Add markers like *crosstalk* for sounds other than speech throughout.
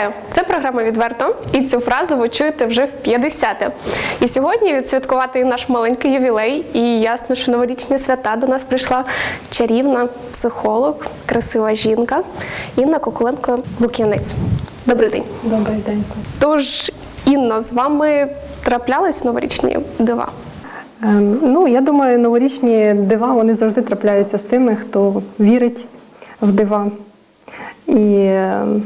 Вітаю! Це програма відверто, і цю фразу ви чуєте вже в 50-те. І сьогодні відсвяткувати наш маленький ювілей. І ясно, що новорічні свята до нас прийшла чарівна психолог, красива жінка Інна Кокуленко Лук'янець. Добрий день. Добрий день. Тож, Інно, з вами траплялись новорічні дива? Ем, ну, я думаю, новорічні дива вони завжди трапляються з тими, хто вірить в дива. І ем,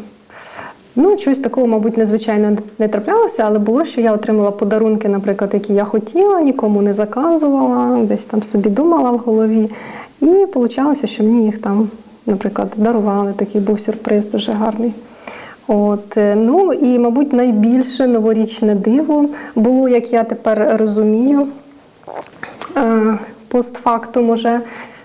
ну, щось такого, мабуть, незвичайно не траплялося, але було, що я отримала подарунки, наприклад, які я хотіла, нікому не заказувала, десь там собі думала в голові. І вийшло, що мені їх там, наприклад, дарували. Такий був сюрприз дуже гарний. От, е, ну і, мабуть, найбільше новорічне диво було, як я тепер розумію, е, постфактум уже,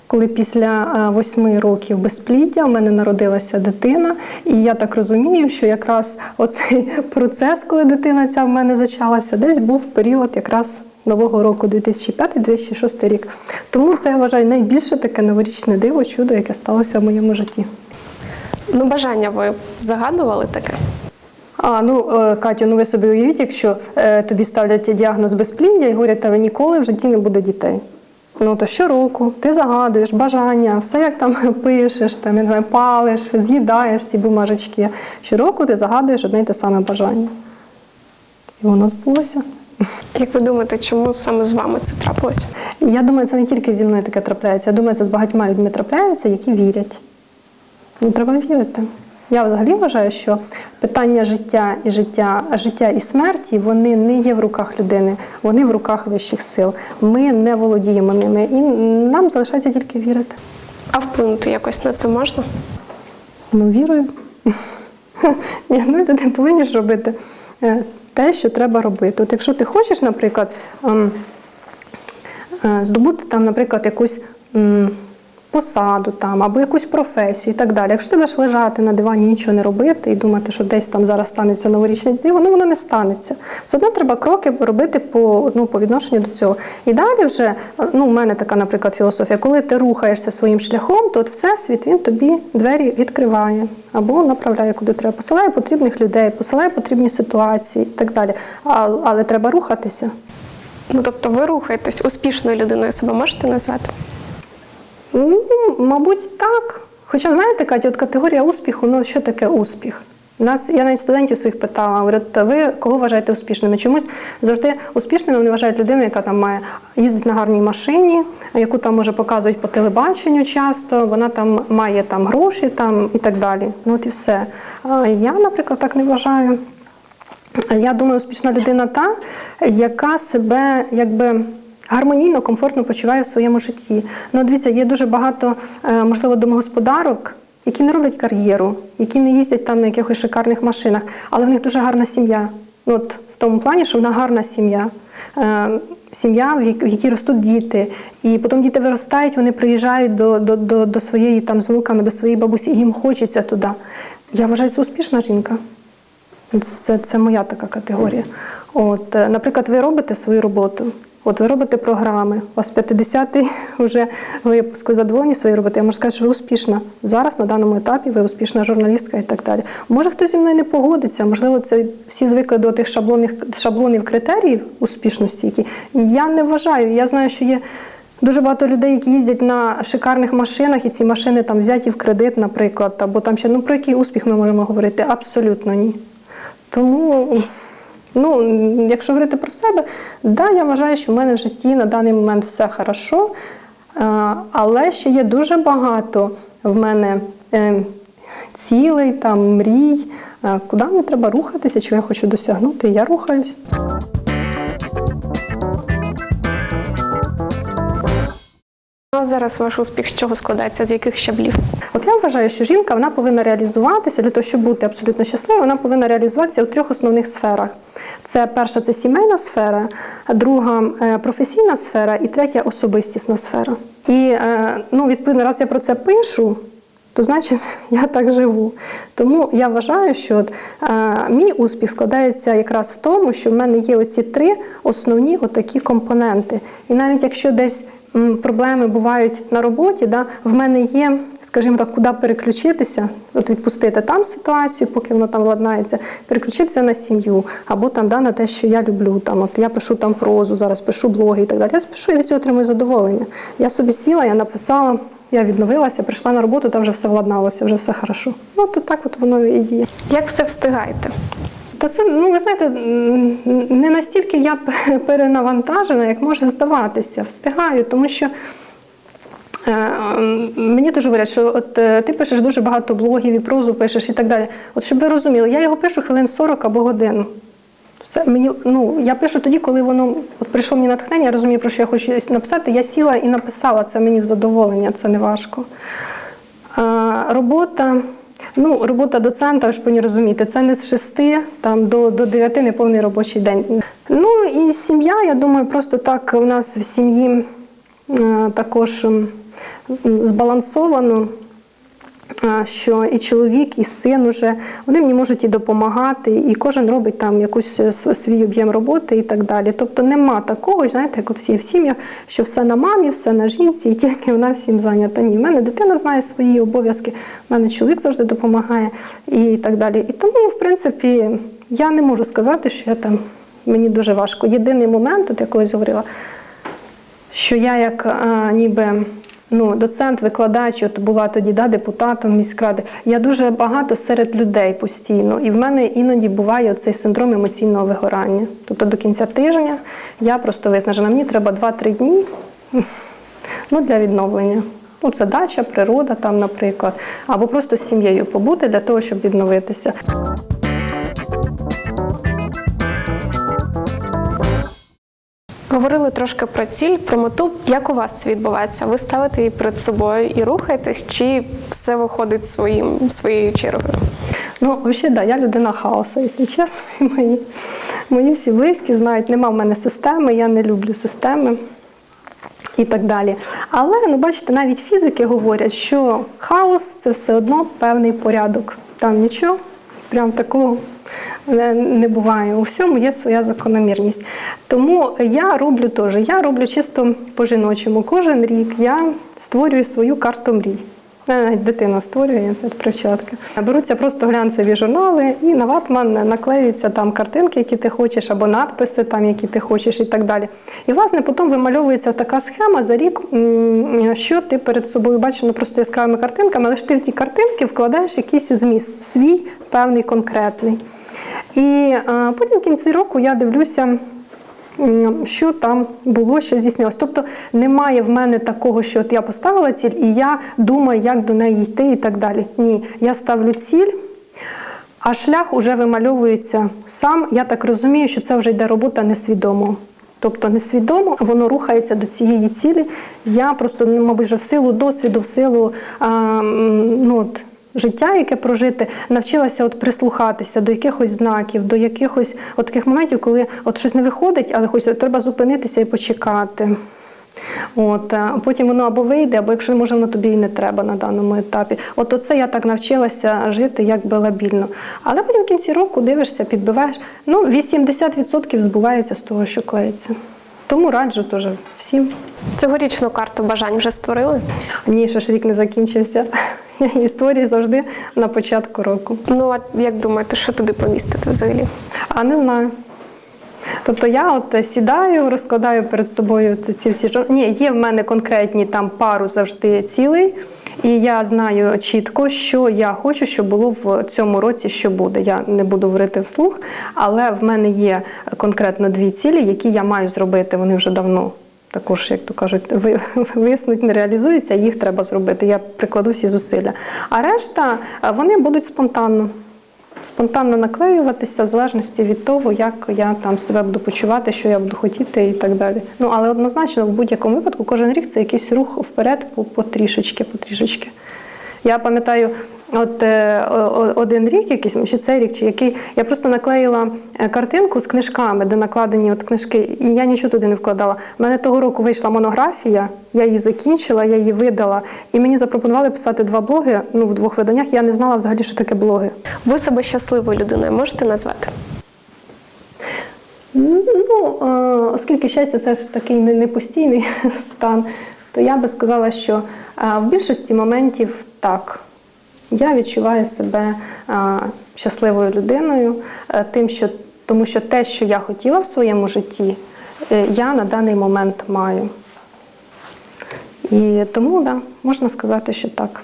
коли після е, восьми років безпліддя в мене народилася дитина, і я так розумію, що якраз оцей *laughs* процес, коли дитина ця в мене зачалася, десь був період якраз нового року 2005-2006 рік. Тому це я вважаю найбільше таке новорічне диво, чудо, яке сталося в моєму житті. Ну, бажання ви загадували таке? А, ну, е, Катю, ну ви собі уявіть, якщо е, тобі ставлять діагноз безпліддя і говорять, та ви ніколи в житті не буде дітей. Ну то щороку ти загадуєш бажання, все як там *laughs* пишеш, там я знаю, палиш, з'їдаєш ці бумажечки. Щороку ти загадуєш одне й те саме бажання. І воно збулося. Як ви думаєте, чому саме з вами це трапилось? Я думаю, це не тільки зі мною таке трапляється. Я думаю, це з багатьма людьми трапляється, які вірять. Ну, треба вірити. Я взагалі вважаю, що питання життя і життя, життя і смерті вони не є в руках людини, вони в руках вищих сил. Ми не володіємо ними, і нам залишається тільки вірити. А вплинути якось на це можна? Ну, вірую. *laughs* Ну, люди повинні ж робити е, те, що треба робити. От якщо ти хочеш, наприклад, ем, е, здобути там, наприклад, якусь посаду там, або якусь професію і так далі. Якщо ти будеш лежати на дивані, нічого не робити і думати, що десь там зараз станеться новорічне диво, ну воно не станеться. Все одно треба кроки робити по, ну, по відношенню до цього. І далі вже, ну, у мене така, наприклад, філософія, коли ти рухаєшся своїм шляхом, то от всесвіт він тобі двері відкриває або направляє куди треба. Посилає потрібних людей, посилає потрібні ситуації і так далі. А, але треба рухатися. Ну, тобто ви рухаєтесь успішною людиною себе можете назвати? Ну, мабуть, так. Хоча, знаєте, Катя, от категорія успіху, ну що таке успіх? Нас, я навіть студентів своїх питала, говорю, ви кого вважаєте успішними? Чомусь завжди успішними вони вважають людину, яка там має їздить на гарній машині, яку там може показують по телебаченню часто, вона там має там гроші там і так далі. Ну от і все. Я, наприклад, так не вважаю. Я думаю, успішна людина та, яка себе якби. Гармонійно, комфортно почуває в своєму житті. Ну, дивіться, є дуже багато, е, можливо, домогосподарок, які не роблять кар'єру, які не їздять там на якихось шикарних машинах, але в них дуже гарна сім'я. Ну, От в тому плані, що вона гарна сім'я. Е, Сім'я, в якій ростуть діти, і потім діти виростають, вони приїжджають до, до, до, до своєї там з внуками, до своєї бабусі, і їм хочеться туди. Я вважаю, це успішна жінка. Це, це моя така категорія. От, е, наприклад, ви робите свою роботу. От ви робите програми, у вас 50-й вже *laughs* випуск, ви задоволені своєю роботою. Я можу сказати, що ви успішна. Зараз на даному етапі ви успішна журналістка і так далі. Може, хтось зі мною не погодиться, можливо, це всі звикли до тих шаблонів, шаблонів критеріїв успішності, які я не вважаю. Я знаю, що є Дуже багато людей, які їздять на шикарних машинах, і ці машини там взяті в кредит, наприклад, або там ще ну про який успіх ми можемо говорити? Абсолютно ні. Тому, ну, якщо говорити про себе, да, я вважаю, що в мене в житті на даний момент все хорошо, е, але ще є дуже багато в мене е, цілей, там, мрій, е, куди мені треба рухатися, що я хочу досягнути, я рухаюсь. А зараз ваш успіх з чого складається? З яких щаблів? От я вважаю, що жінка вона повинна реалізуватися для того, щоб бути абсолютно щасливою, вона повинна реалізуватися у трьох основних сферах. Це перша це сімейна сфера, друга е, професійна сфера і третя особистісна сфера. І е, ну, відповідно, раз я про це пишу. То значить *laughs* я так живу. Тому я вважаю, що от, е, мій успіх складається якраз в тому, що в мене є оці три основні отакі компоненти. І навіть якщо десь проблеми бувають на роботі, да, в мене є, скажімо так, куди переключитися, от відпустити там ситуацію, поки воно там владнається, переключитися на сім'ю, або там да, на те, що я люблю. Там, от я пишу там прозу, зараз пишу блоги і так далі. Я пишу і від цього отримую задоволення. Я собі сіла, я написала, я відновилася, прийшла на роботу, там вже все владналося, вже все хорошо. Ну, то так от воно і діє. Як все встигаєте? Та це, ну ви знаєте, не настільки я перенавантажена, як може здаватися. Встигаю, тому що е, мені дуже говорять, що от е, ти пишеш дуже багато блогів і прозу пишеш і так далі. От щоб ви розуміли, я його пишу хвилин 40 або годину. Все, мені, ну, я пишу тоді, коли воно от прийшло мені натхнення, я розумію, про що я хочу написати. Я сіла і написала це мені в задоволення, це не важко. А, робота, ну, робота доцента, ви ж повинні розуміти, це не з шести там, до, до дев'яти неповний робочий день. Ну і сім'я, я думаю, просто так у нас в сім'ї е, також збалансовано. Що і чоловік, і син уже вони мені можуть і допомагати, і кожен робить там якусь е, свій об'єм роботи і так далі. Тобто нема такого, знаєте, як от всі в сім'ях, що все на мамі, все на жінці, і тільки вона всім зайнята. Ні, в мене дитина знає свої обов'язки, в мене чоловік завжди допомагає і так далі. І тому, в принципі, я не можу сказати, що я там мені дуже важко. Єдиний момент, от я колись говорила, що я як а, ніби ну, доцент, викладач, от була тоді да, депутатом міськради, я дуже багато серед людей постійно. І в мене іноді буває цей синдром емоційного вигорання. Тобто до кінця тижня я просто виснажена. Мені треба 2-3 дні ну, для відновлення. Ну, це дача, природа, там, наприклад, або просто з сім'єю побути для того, щоб відновитися. Говорили трошки про ціль, про мету. Як у вас це відбувається? Ви ставите її перед собою і рухаєтесь, чи все виходить своїм своєю чергою? Ну, взагалі, да, я людина хаосу, якщо чесно. І *laughs* Мої, мої всі близькі знають, нема в мене системи, я не люблю системи і так далі. Але, ну, бачите, навіть фізики говорять, що хаос це все одно певний порядок. Там нічого, прям такого не, буває. У всьому є своя закономірність. Тому я роблю теж, я роблю чисто по-жіночому. Кожен рік я створюю свою карту мрій. Мене Навіть дитина створює це привчатка. Беруться просто глянцеві журнали і на ватман наклеюються там картинки, які ти хочеш, або надписи, там, які ти хочеш, і так далі. І власне потім вимальовується така схема за рік, що ти перед собою бачиш ну, просто яскравими картинками, але ж ти в ті картинки вкладаєш якийсь зміст, свій певний конкретний. І е, потім в кінці року я дивлюся. Що там було, що здійснилось. Тобто немає в мене такого, що от я поставила ціль, і я думаю, як до неї йти і так далі. Ні, я ставлю ціль, а шлях уже вимальовується сам. Я так розумію, що це вже йде робота несвідомо. Тобто несвідомо воно рухається до цієї цілі. Я просто, ну, мабуть, вже в силу досвіду, в силу а, ну, от, життя, яке прожити, навчилася от прислухатися до якихось знаків, до якихось от таких моментів, коли от щось не виходить, але хочеться, треба зупинитися і почекати. От, а потім воно або вийде, або якщо може, воно тобі і не треба на даному етапі. От оце я так навчилася жити якби лабільно. Але потім в кінці року дивишся, підбиваєш. Ну, 80% збувається з того, що клеїться. Тому раджу теж всім. Цьогорічну карту бажань вже створили? Ні, ще ж рік не закінчився. *laughs* Її завжди на початку року. Ну а як думаєте, що туди помістити взагалі? А не знаю. Тобто я от е, сідаю, розкладаю перед собою ці- ці всі жор- Ні, є в мене конкретні там пару завжди цілей, і я знаю чітко, що я хочу, щоб було в цьому році, що буде. Я не буду говорити вслух, але в мене є конкретно дві цілі, які я маю зробити. Вони вже давно. Також, як то кажуть, *laughs* ви- виснуть, не реалізуються, їх треба зробити. Я прикладу всі зусилля. А решта е, вони будуть спонтанно спонтанно наклеюватися в залежності від того, як я там себе буду почувати, що я буду хотіти і так далі. Ну але однозначно, в будь-якому випадку, кожен рік це якийсь рух вперед по, потрішечки, потрішечки. Я пам'ятаю, от е, один рік, якийсь чи цей рік, чи який, я просто наклеїла е, картинку з книжками, де накладені от книжки, і я нічого туди не вкладала. У мене того року вийшла монографія, я її закінчила, я її видала, і мені запропонували писати два блоги. Ну, в двох виданнях я не знала взагалі, що таке блоги. Ви себе щасливою людиною можете назвати? Ну, е, оскільки щастя це ж такий не, не постійний *laughs* стан, то я би сказала, що в більшості моментів так. Я відчуваю себе щасливою людиною, е, тим, що, тому що те, що я хотіла в своєму житті, е, я на даний момент маю. І тому, да, можна сказати, що так.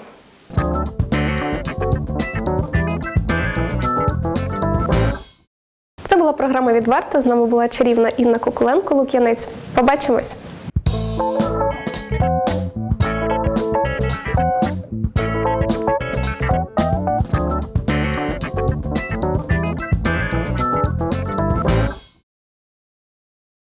Це була програма Відверто. З нами була чарівна Інна Кукуленко Лук'янець. Побачимось!